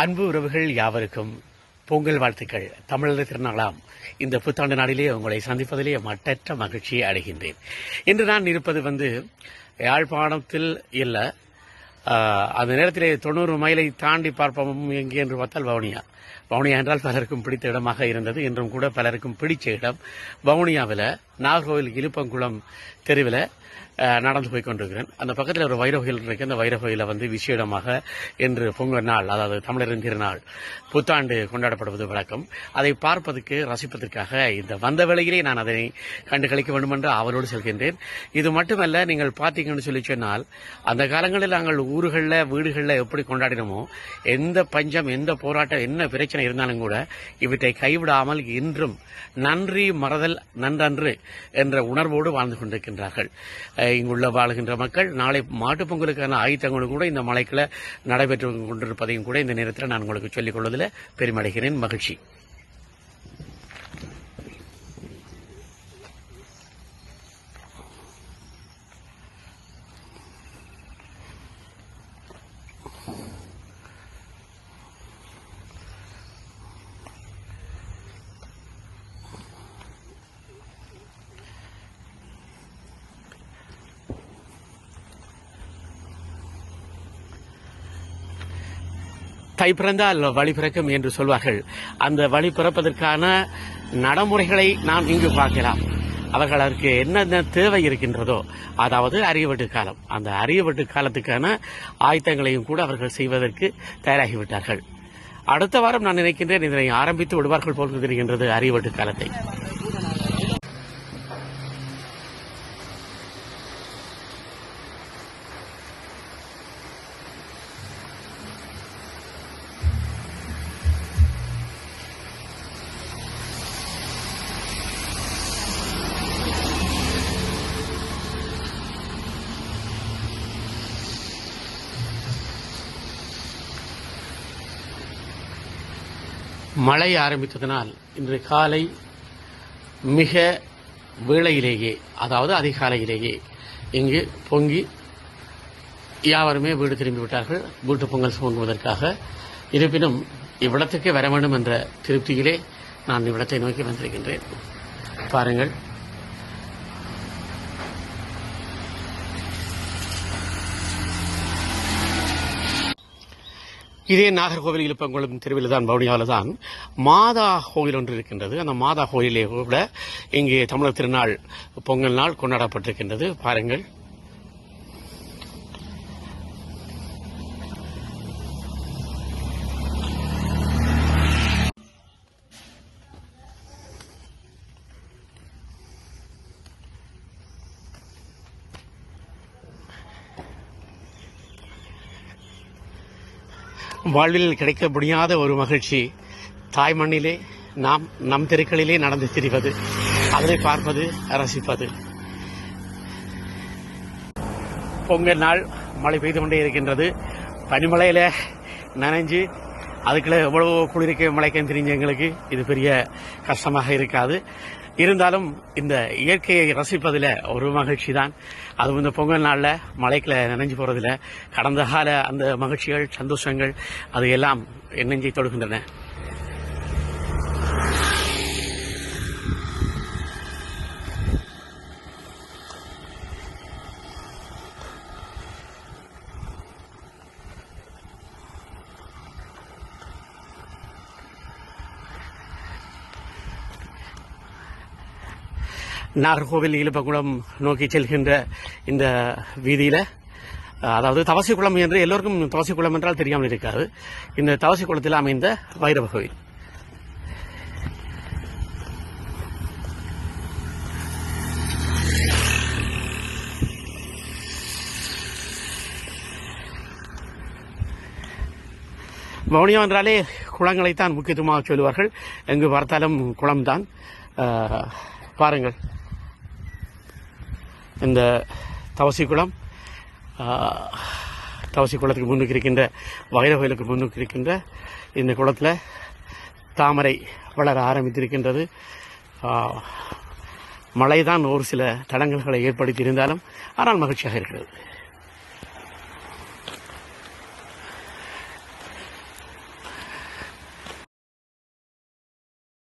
அன்பு உறவுகள் யாவருக்கும் பொங்கல் வாழ்த்துக்கள். தமிழர் திருநாளாம். இந்த புத்தாண்டு நாளிலே உங்களை சந்திப்பதிலே மட்டற்ற மகிழ்ச்சியை அடைகின்றேன். இன்று நான் இருப்பது வந்து யாழ்ப்பாணத்தில் இல்லை அந்த நேரத்திலே தொண்ணூறு மைலை தாண்டி பார்ப்போம் எங்கே என்று பார்த்தால் வவுனியா. வவுனியா என்றால் பலருக்கும் பிடித்த இடமாக இருந்தது. இன்றும் கூட பலருக்கும் பிடிச்ச இடம் வவுனியாவில். நாகர்கோவில் இலுப்பங்குளம் தெருவில் நடந்து போய் கொண்டிருக்கிறேன். அந்த பக்கத்தில் ஒரு வைரவகையில் இருக்கு. அந்த வைரவகையில் வந்து விசேடமாக இன்று பொங்கல் நாள் அதாவது தமிழரின் திருநாள் புத்தாண்டு கொண்டாடப்படுவது வழக்கம். அதை பார்ப்பதற்கு ரசிப்பதற்காக இந்த வந்த வேளையிலே நான் அதனை கண்டு கழிக்க வேண்டும் என்று அவரோடு செல்கின்றேன். இது மட்டுமல்ல நீங்கள் பார்த்தீங்கன்னு சொல்லி சொன்னால் அந்த காலங்களில் நாங்கள் ஊர்களில் வீடுகளில் எப்படி கொண்டாடினோமோ எந்த பஞ்சம் எந்த போராட்டம் என்ன பிரச்சனை இருந்தாலும் கூட இவற்றை கைவிடாமல் இன்றும் நன்றி மறதல் நன்றன்று என்ற உணர்வோடு வாழ்ந்து கொண்டிருக்கின்றார்கள். இங்குள்ள வாழ்கின்ற மக்கள் நாளை மாட்டுப் பொங்கலுக்கான ஆயுத்தங்களும் கூட இந்த மலைக்குள்ள நடைபெற்று கொண்டிருப்பதையும் கூட இந்த நேரத்தில் நான் உங்களுக்கு சொல்லிக் கொள்வதில் பெருமடைகிறேன். மகிழ்ச்சி. கைப்பிறந்தால் பிறந்தால் வழி பிறக்கும் என்று சொல்வார்கள். அந்த வழி பிறப்பதற்கான நடைமுறைகளை நாம் இங்கு பார்க்கலாம். அவர்கள் அதற்கு என்னென்ன தேவை இருக்கின்றதோ அதாவது அரியவெட்டு காலம். அந்த அரியவெட்டு காலத்துக்கான ஆயத்தங்களையும் கூட அவர்கள் செய்வதற்கு தயாராகிவிட்டார்கள். அடுத்த வாரம் நான் நினைக்கின்றேன் இதனை ஆரம்பித்து விடுவார்கள் போல் தெரிகின்றது அறியவட்டு காலத்தை. மழை ஆரம்பித்ததனால் இன்று காலை மிக வேளையிலேயே அதாவது அதிகாலையிலேயே இங்கு பொங்கி யாவருமே வீடு திரும்பி விட்டார்கள் வீட்டு பொங்கல் சுமங்குவதற்காக. இருப்பினும் இவ்விடத்துக்கு வர வேண்டும் என்ற திருப்தியிலே நான் இவ்விடத்தை நோக்கி வந்திருக்கின்றேன். பாருங்கள். இதே நாகர்கோவில் இழுப்பங்குளம் தெருவில் தான் பவுனியாவில் தான் மாதா கோயில் ஒன்று இருக்கின்றது. அந்த மாதா கோயிலே கூட இங்கே தமிழர் திருநாள் பொங்கல் நாள் கொண்டாடப்பட்டிருக்கின்றது. பாருங்கள். வாழ்வில் கிடைக்க முடியாத ஒரு மகிழ்ச்சி. தாய் மண்ணிலே நாம் நம் தெருக்களிலே நடந்து திரிவது அதனை பார்ப்பது ரசிப்பது. பொங்கல் நாள் மழை பெய்து கொண்டே இருக்கின்றது. பனிமலையில் நனைஞ்சு அதுக்குள்ள எவ்வளவு குளிர்க்க மழைக்கன்னு தெரிஞ்ச எங்களுக்கு இது பெரிய கஷ்டமாக இருக்காது. இருந்தாலும் இந்த இயற்கையை ரசிப்பதில் ஒரு மகிழ்ச்சி தான் அதுவும் இந்த பொங்கல் நாளில் மலைக்கில் நினைஞ்சு போறதுல கடந்த கால அந்த மகிழ்ச்சிகள் சந்தோஷங்கள் அது எல்லாம் நெஞ்சை தொடுகின்றன. நாகர்கோவில் இலுப்பகுளம் நோக்கி செல்கின்ற இந்த வீதியில் அதாவது தவசிக்குளம் என்று எல்லோருக்கும் தவசிக்குளம் என்றால் தெரியாமல் இருக்காது. இந்த தவசிக்குளத்தில் அமைந்த வைரவ கோவில். வவுனியா என்றாலே குளங்களைத்தான் முக்கியத்துவமாக சொல்லுவார்கள். எங்கு பார்த்தாலும் குளம்தான். பாருங்கள். இந்த தவசி குளம் தவசி குளத்துக்கு முன்னுக்கு இருக்கின்ற வைர கோயிலுக்கு முன்னுக்கு இருக்கின்ற இந்த குளத்தில் தாமரை வளர ஆரம்பித்திருக்கின்றது. மழைதான் ஒரு சில தடங்கல்களை ஏற்படுத்தி இருந்தாலும் ஆனால் மகிழ்ச்சியாக இருக்கிறது.